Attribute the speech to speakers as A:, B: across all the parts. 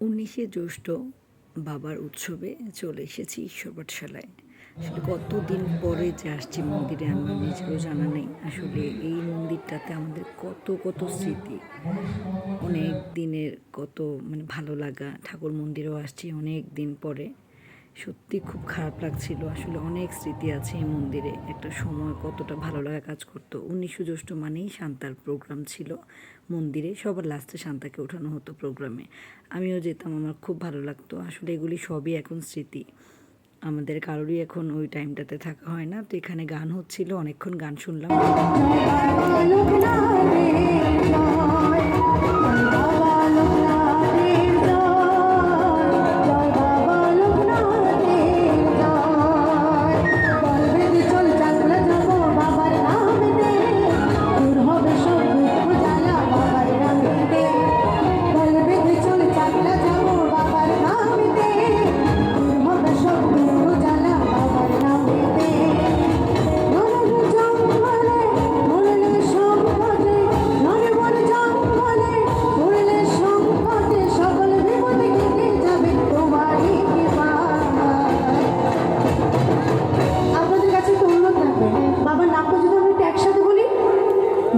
A: উনিশে জ্যৈষ্ঠ বাবার উৎসবে চলে এসেছি ঈশ্বর পাঠশালায় আসলে কতদিন পরে যে আসছি মন্দিরে আমার নিজেরও জানা নেই। আসলে এই মন্দিরটাতে আমাদের কত কত স্মৃতি, অনেক দিনের কত মানে ভালো লাগা। ঠাকুর মন্দিরেও আসছি অনেক দিন পরে। সত্যি খুব খারাপ লাগছিল। আসলে অনেক স্মৃতি আছে এই মন্দিরে। একটা সময় কতটা ভালো লাগা কাজ করতো। উনিশশো জ্যৈষ্ঠ মানেই শান্তার প্রোগ্রাম ছিল। মন্দিরে সবার লাস্টে শান্তাকে ওঠানো হতো প্রোগ্রামে আমিও যেতাম, আমার খুব ভালো লাগতো। আসলে এগুলি সবই এখন স্মৃতি। আমাদের কারোরই এখন ওই টাইমটাতে থাকা হয় না। তো এখানে গান হচ্ছিল, অনেকক্ষণ গান শুনলাম।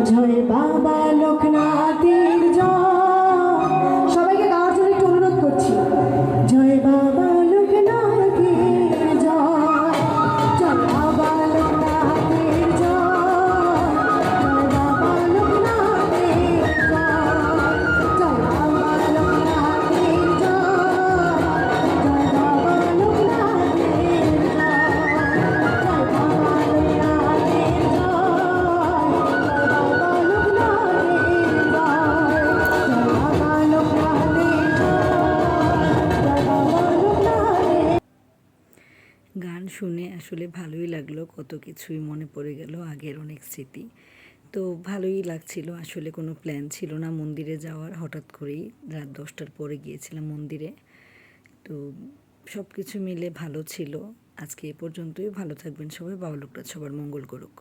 B: জয় বাবা
A: শুনে আসলে ভালোই লাগল কত কিছুই মনে পড়ে গেল আগের অনেক স্মৃতি। তো ভালোই লাগছিল আসলে কোনো প্ল্যান ছিল না মন্দিরে যাওয়ার, হঠাৎ করেই রাত দশটার পরে গিয়েছিলাম মন্দিরে। তো সব কিছু মিলে ভালো ছিল। আজকে এ পর্যন্তই, ভালো থাকবেন সবাই বাবা লোকটা সবার মঙ্গল করুক।